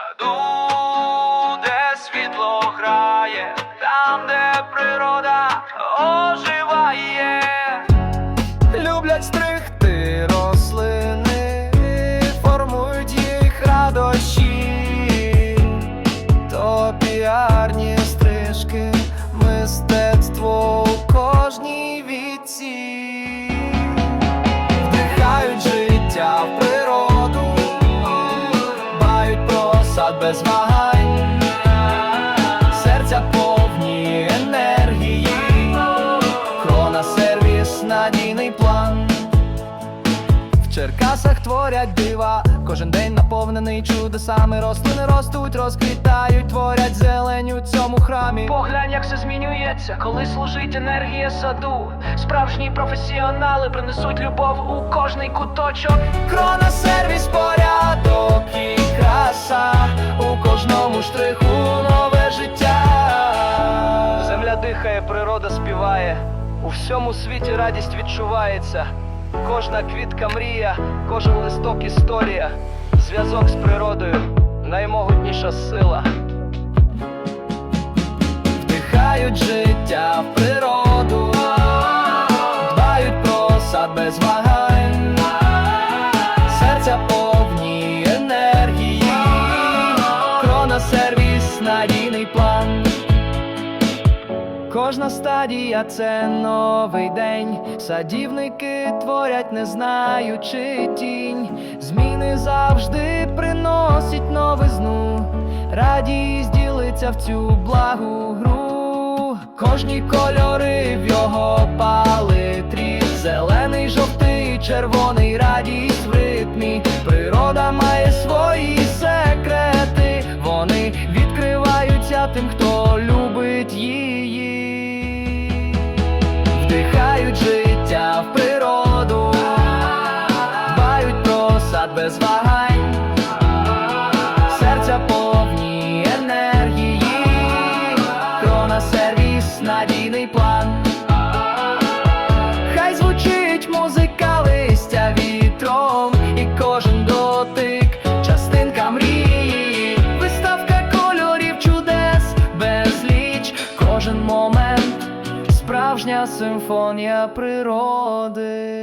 саду, де світло грає, там, де природа оживає. Сад без вагань, серця повні енергії. Крона сервіс, надійний план. В Черкасах творять дива, кожен день наповнений чудесами. Рослини ростуть, розквітають, творять зелень у цьому храмі. Поглянь, як все змінюється, коли служить енергія саду. Справжні професіонали принесуть любов у кожний куточок. Крона сервіс, порядок і краса. Штриху нове життя. Земля дихає, природа співає. У всьому світі радість відчувається. Кожна квітка мрія, кожен листок історія. Зв'язок з природою наймогутніша сила. Вдихають життя в природу, надійний план. Кожна стадія це новий день. Садівники творять, не знаючи тінь. Зміни завжди приносять новизну. Радість ділиться в цю благу гру. Кожні кольори в його палитрі. Зелений, жовтий, червоний, радість в ритмі. Сад без вагань, серця повні енергії, крона сервіс, надійний план. Хай звучить музика листя вітром, і кожен дотик частинка мрії, виставка кольорів чудес, безліч, кожен момент, справжня симфонія природи.